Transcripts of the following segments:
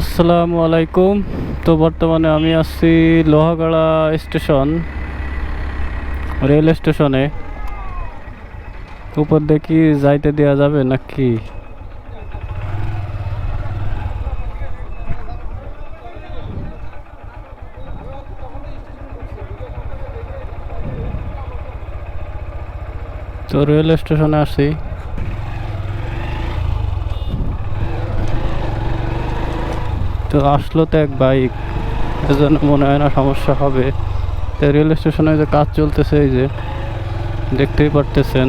আসসালামু আলাইকুম। তো বর্তমানে আমি আছি লোহাগাড়া স্টেশন, রেল স্টেশনে। উপর দেখি যাইতে দেওয়া যাবে নাকি? তো রেল স্টেশনে আসি তো আসলো তো এক বাইক এজন্য মনে হয় না সমস্যা হবে। তো রেল স্টেশনে যে কাজ চলতেছে এই যে, দেখতেই পারতেছেন।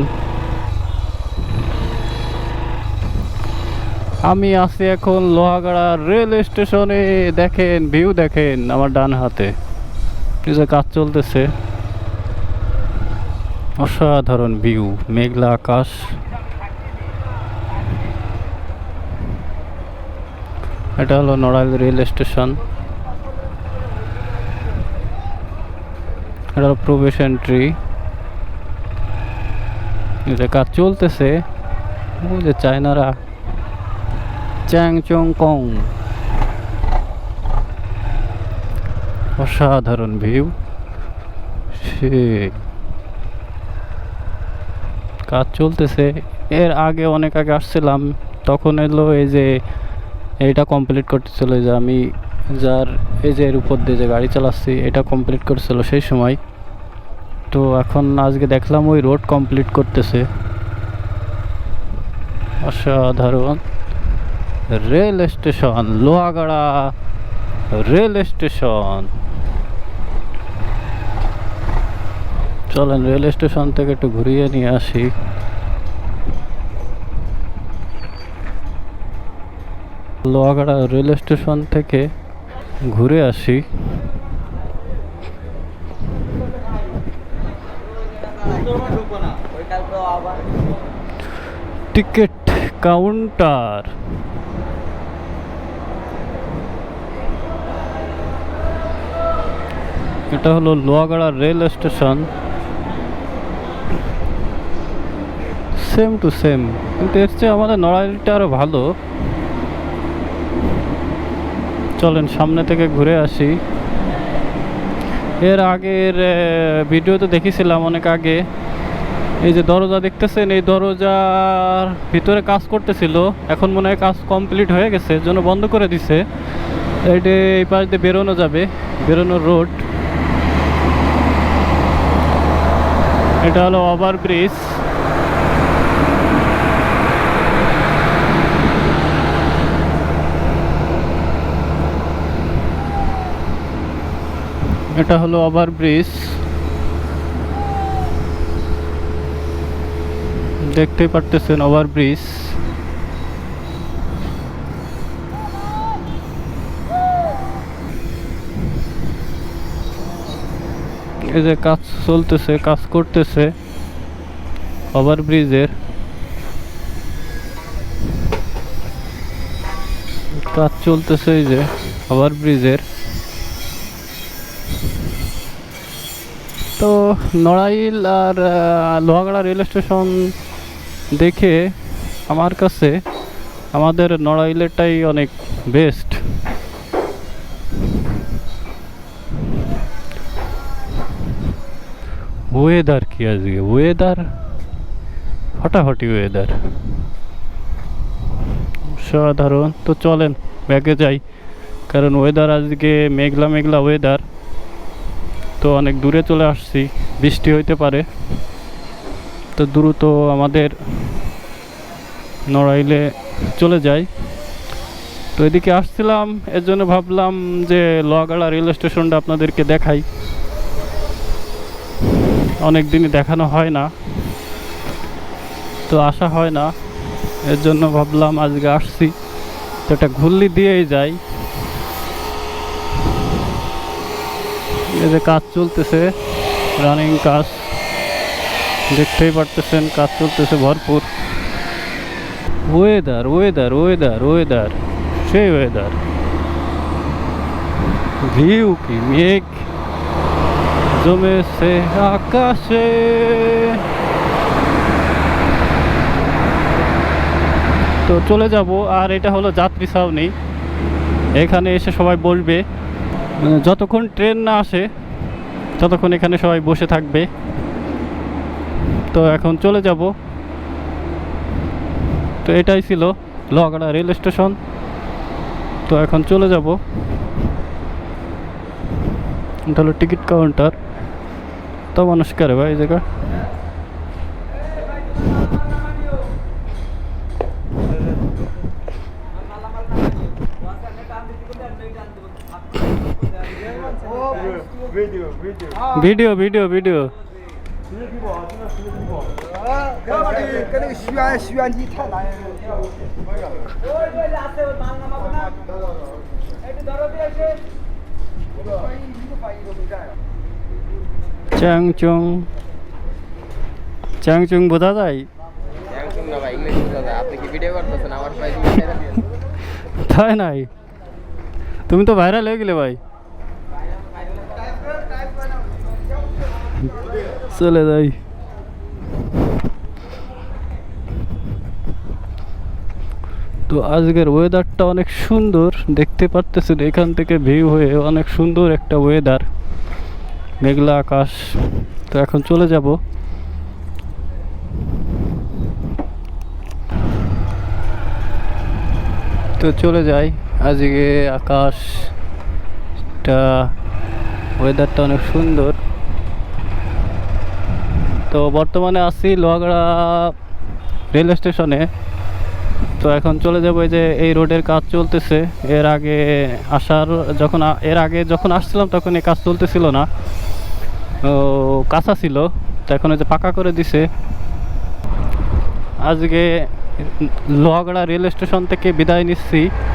আমি আছি এখন লোহাগাড়া রেল স্টেশনে দেখেন ভিউ দেখেন আমার ডান হাতে। এই যে কাজ চলতেছে। অসাধারণ ভিউ মেঘলা আকাশ। এটা হলো নড়াইল রেল স্টেশন। এটা হলো প্রবেশ এন্ট্রি। যে কাজ চলতেছে, ওই যে চায়নারা চ্যাং চং কং। অসাধারণ ভিউ। সে কাজ চলতেছে। এর আগে অনেক আগে আসছিলাম, তখন এলো এই যে এইটা কমপ্লিট করতেছিল যে আমি যার এই যে এর উপর দিয়ে যে গাড়ি চালাচ্ছি, এটা কমপ্লিট করছিল সেই সময়। তো এখন আজকে দেখলাম ওই রোড কমপ্লিট করতেছে। অসাধারণ। Rail station, Lohagara, rail station. চলেন রেল স্টেশন থেকে একটু ঘুরিয়ে নিয়ে আসি। লোহাগাড়া রেল স্টেশন থেকে ঘুরে আসি। Ticket counter. এটা হলো Lohagara rail station. Same to same কিন্তু এর চেয়ে আমাদের নড়াইলটা আরও ভালো। চলেন সামনে থেকে ঘুরে আসি। এর আগের ভিডিও তো দেখেছিলাম অনেক আগে। এই যে দরজা দেখতেছেন, এই দরজার ভিতরে কাজ করতেছিল। এখন মনে হয় কাজ কমপ্লিট হয়ে গেছে জন্য বন্ধ করে দিছে। এইটা এই পাশ দিয়ে বেরোনো যাবে, বেরোনোর রোড এটা হলো ওভার এটা হলো ওভার ব্রিজ। দেখতেই পারতেছেন ওভার ব্রিজ। এই যে কাজ চলতেছে, কাজ করতেছে ওভার ব্রিজের। কাজ চলতেছে এই যে ওভার তো নড়াইল আর লোহাগড়া রেল স্টেশন দেখে আমার কাছে আমাদের নড়াইলেরটাই অনেক বেস্ট ওয়েদার কি আজকে? ওয়েদার ফাটাফাটি ওয়েদার সাধারণ তো চলেন ব্যাগে যাই। কারণ ওয়েদার আজকে মেঘলা মেঘলা ওয়েদার তো অনেক দূরে চলে আসছি, বৃষ্টি হইতে পারে। তো দ্রুত আমাদের নড়াইলে চলে যাই। তো এদিকে আসছিলাম এর জন্য ভাবলাম যে লোহাগাড়া রেল স্টেশনটা আপনাদেরকে দেখাই। অনেক দিনই দেখানো হয় না, তো আসা হয় না। এর জন্য ভাবলাম আজকে আসছি, তো একটা ঘুরলি দিয়েই যাই। এই যে কাজ চলতেছে রানিং কাজ। দেখতেই পারতেছেন, কাজ চলতেছে ভরপুর। ওয়েদার ওয়েদার ওয়েদার ওয়েদার সেই ওয়েদার ভিউ কি মেঘ? জমেছে আকাশে। তো চলে যাব, আর এটা হলো যাত্রী ছাউনি। এখানে এসে সবাই বসবে। মানে যতক্ষণ ট্রেন না আসে, ততক্ষণ এখানে সবাই বসে থাকবে। তো এখন চলে যাব। তো এটাই ছিল লোহাগাড়া রেল স্টেশন। তো এখন চলে যাব। এটা হলো টিকিট কাউন্টার। তো মানুষ করে ভাই এই জায়গা। ভিডিও ভিডিও ভিডিও চ্যাংচুং চ্যাংচুং বোঝা যায়? চ্যাংচুং যায়। তাই নাই। তুমি তো ভাইরাল হয়ে গেলে ভাই। চলে যাই। তো আজকের ওয়েদারটা অনেক সুন্দর, দেখতে পারতেছেন এখান থেকে ভিউ হয়ে অনেক সুন্দর একটা ওয়েদার মেঘলা আকাশ। তো এখন চলে যাব। তো চলে যাই। আজকে আকাশটা ওয়েদারটা অনেক সুন্দর। তো বর্তমানে আছি লোহাগড়া রেল স্টেশনে তো এখন চলে যাব যে এই রোডের কাজ চলতেছে। এর আগে আসার যখন এর আগে যখন আসছিলাম তখন এই কাজ চলতেছিল না। ও কাঁচা ছিল। তো এখন যে পাকা করে দিছে। আজকে লোহাগড়া রেল স্টেশন থেকে বিদায় নিচ্ছি। তো